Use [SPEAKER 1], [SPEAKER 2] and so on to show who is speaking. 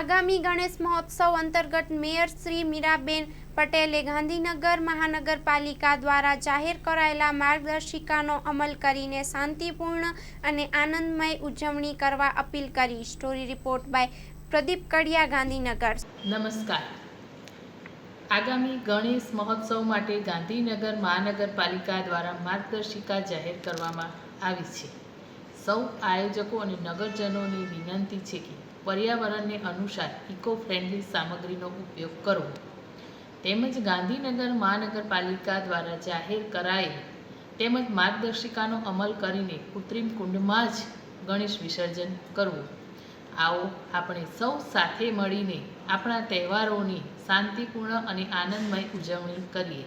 [SPEAKER 1] આગામી ગણેશ મહોત્સવ અંતર્ગત મેયર શ્રી મીરાબેન પટેલે ગાંધીનગર મહાનગરપાલિકા દ્વારા જાહેર કરાયેલા માર્ગદર્શિકાનો અમલ કરીને શાંતિપૂર્ણ અને આનંદમય ઉજવણી કરવા અપીલ કરી. સ્ટોરી રિપોર્ટ બાય પ્રદીપ કડિયા, ગાંધીનગર.
[SPEAKER 2] નમસ્કાર. આગામી ગણેશ મહોત્સવ માટે ગાંધીનગર મહાનગરપાલિકા દ્વારા માર્ગદર્શિકા જાહેર કરવામાં આવી છે. સૌ આયોજકો અને નગરજનોની વિનંતી છે કે પર્યાવરણને અનુસાર ઇકો ફ્રેન્ડલી સામગ્રીનો ઉપયોગ કરવો તેમજ ગાંધીનગર મહાનગરપાલિકા દ્વારા જાહેર કરાયેલ તેમજ માર્ગદર્શિકાનો અમલ કરીને કૃત્રિમ કુંડમાં જ ગણેશ વિસર્જન કરવું. આવો આપણે સૌ સાથે મળીને આપણા તહેવારોની શાંતિપૂર્ણ અને આનંદમય ઉજવણી કરીએ.